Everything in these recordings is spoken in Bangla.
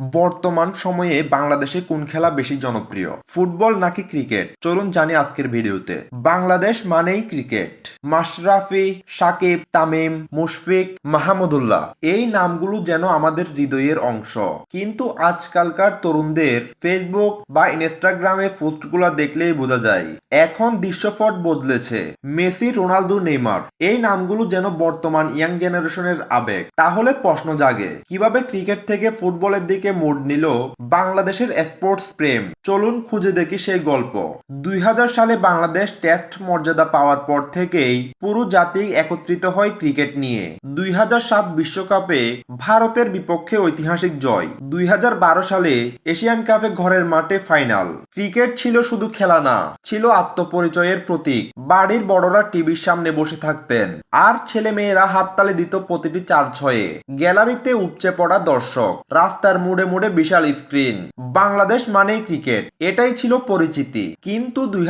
বর্তমান সময়ে বাংলাদেশে কোন খেলা বেশি জনপ্রিয়? ফুটবল নাকি ক্রিকেট? চলুন জানি আজকের ভিডিওতে। বাংলাদেশ মানেই ক্রিকেট। মাশরাফি, সাকিব, তামিম, মুশফিক মাহমুদুল্লাহ এই নামগুলো যেন আমাদের হৃদয়ের অংশ। কিন্তু আজকালকার তরুণদের ফেসবুক বা ইনস্টাগ্রামে পোস্টগুলো দেখলেই বোঝা যায়, এখন দৃশ্যপট বদলেছে। মেসি, রোনালদো, নেইমার, এই নামগুলো যেন বর্তমান ইয়াং জেনারেশনের আবেগ। তাহলে প্রশ্ন জাগে, কীভাবে ক্রিকেট থেকে ফুটবলের দিকে মোড় নিল বাংলাদেশের স্পোর্টস প্রেম। চলুন খুঁজে দেখি সেই গল্প। দুই সালে বাংলাদেশ টেস্ট মর্যাদা পাওয়ার পর থেকেই পুরো জাতি একত্রিত হয় ক্রিকেট নিয়ে। দুই বিশ্বকাপে ভারতের বিপক্ষে ঐতিহাসিক জয়। দুই সালে এশিয়ান কাপে ঘরের মাঠে ফাইনাল। ক্রিকেট ছিল শুধু খেলা না, ছিল আত্মপরিচয়ের প্রতীক। বাড়ির বড়রা টিভির সামনে বসে থাকতেন। আর ছেলে মেয়েরা হাততালি দিত প্রতিটি চার ছয়ে। গ্যালারিতে উপচে পড়া দর্শক, রাস্তার মুড়ে মুড়ে বিশাল স্ক্রিন। বাংলাদেশ মানেই ক্রিকেট। এটাই ছিল পরিচিতি। কিন্তু দুই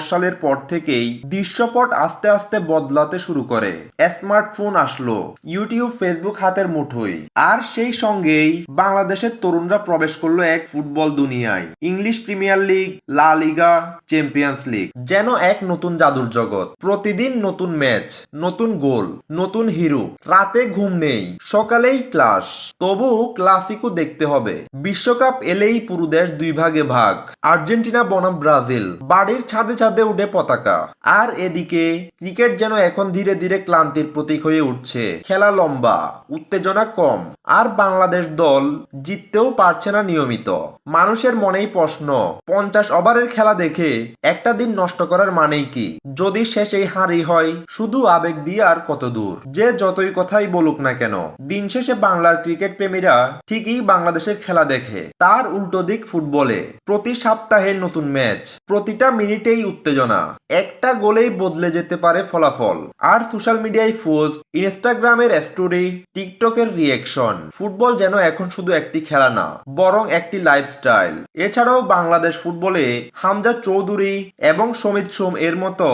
সালের পর থেকেই দৃশ্যপট আস্তে আস্তে বদলাতে শুরু করে। স্মার্টফোন আসলো, ইউটিউব, ফেসবুক হাতের মুঠোই আর সেই সঙ্গেই বাংলাদেশের তরুণরা প্রবেশ করল এক ফুটবল দুনিয়ায়। ইংলিশ প্রিমিয়ার লিগ, লা লিগা, চ্যাম্পিয়ন্স লিগ। যেন এক নতুন জাদুর জগৎ। প্রতিদিন নতুন ম্যাচ, নতুন গোল, নতুন হিরো। রাতে ঘুম নেই, সকালেই ক্লাস। তবু ক্লাসিকও দেখতে হবে। বিশ্বকাপ এলেই পুরো দেশ দুই ভাগে ভাগ। আর্জেন্টিনা বনাম ব্রাজিল, বাড়ির ছাদে ছাদে উঠে পতাকা। আর এদিকে, ক্রিকেট যেন এখন ধীরে ধীরে ক্লান্তির প্রতীক হয়ে উঠছে। খেলা লম্বা, উত্তেজনা কম। আর বাংলাদেশ দল জিততেও পারছে না নিয়মিত। মানুষের মনেই প্রশ্ন, পঞ্চাশ ওভারের খেলা দেখে একটা দিন নষ্ট করার মানেই কি? যদি শেষেই হারি হয়, শুধু আবেগ দিয়ে আর কত দূর? যে যতই কথাই বলুক না কেন, দিন শেষে বাংলার ক্রিকেট প্রেমীরা ঠিকই বাংলাদেশের খেলা দেখে। তার উল্টো দিক ফুটবলে। প্রতি সপ্তাহে নতুন ম্যাচ। প্রতিটা মিনিটেই উত্তেজনা। একটা গোলেই বদলে যেতে পারে ফলাফল। আর সোশ্যাল মিডিয়ায় পোস্ট, ইনস্টাগ্রামের স্টোরি, টিকটকের রিয়েকশন ফুটবল যেন এখন শুধু একটি খেলা না, বরং একটি লাইফস্টাইল। এছাড়াও বাংলাদেশ ফুটবলে হামজা চৌধুরী এবং সমিত সোম এর মতো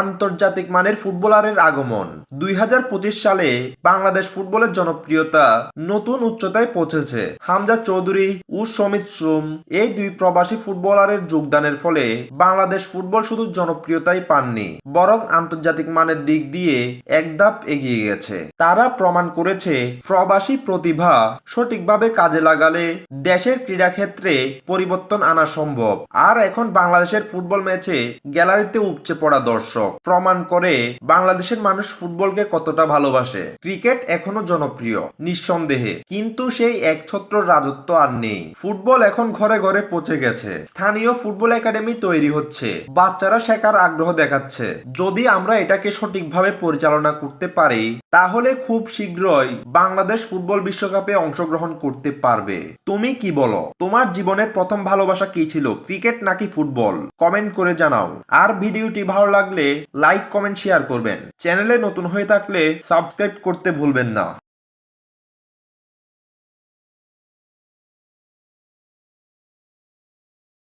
আন্তর্জাতিক মানের ফুটবলারের আগমন। দুই হাজার পঁচিশ সালে বাংলাদেশ ফুটবলের জনপ্রিয়তা নতুন উচ্চতায় পৌঁছেছে। হামজা চৌধুরী ও সমিত সোম এই দুই প্রবাসী ফুটবলারের যোগদানের ফলে বাংলাদেশ ফুটবল শুধু জনপ্রিয়তাই পাননি, বরং আন্তর্জাতিক মানের দিক দিয়ে এক ধাপ এগিয়ে গেছে। তারা প্রমাণ করেছে, প্রবাসী প্রতিভা সঠিকভাবে কাজে লাগালে দেশের ক্রীড়াক্ষেত্রে পরিবর্তন আনা সম্ভব। আর এখন বাংলাদেশের ফুটবল ম্যাচে গ্যালারিতে উপচে পড়া দর্শক প্রমাণ করে বাংলাদেশের মানুষ ফুটবলকে কতটা ভালোবাসে। ক্রিকেট এখনও জনপ্রিয়, নিঃসন্দেহে। কিন্তু সেই একছত্র রাজত্ব আর নেই। ফুটবল এখন ঘরে ঘরে পচে গেছে। স্থানীয় ফুটবল একাডেমি তৈরি হচ্ছে। বাচ্চারা শেখার আগ্রহ দেখাচ্ছে। যদি আমরা এটাকে সঠিকভাবে পরিচালনা করতে পারি, তাহলে খুব শীঘ্রই বাংলাদেশ ফুটবল বিশ্বকাপে অংশগ্রহণ করতে পারবে। তুমি কি বলো? তোমার জীবনের প্রথম ভালোবাসা কি ছিল, ক্রিকেট নাকি ফুটবল? কমেন্ট করে জানাও। আর ভিডিওটি ভালো লাগলে লাইক, কমেন্ট, শেয়ার করবেন। চ্যানেলে নতুন হয়ে থাকলে সাবস্ক্রাইব করতে ভুলবেন না।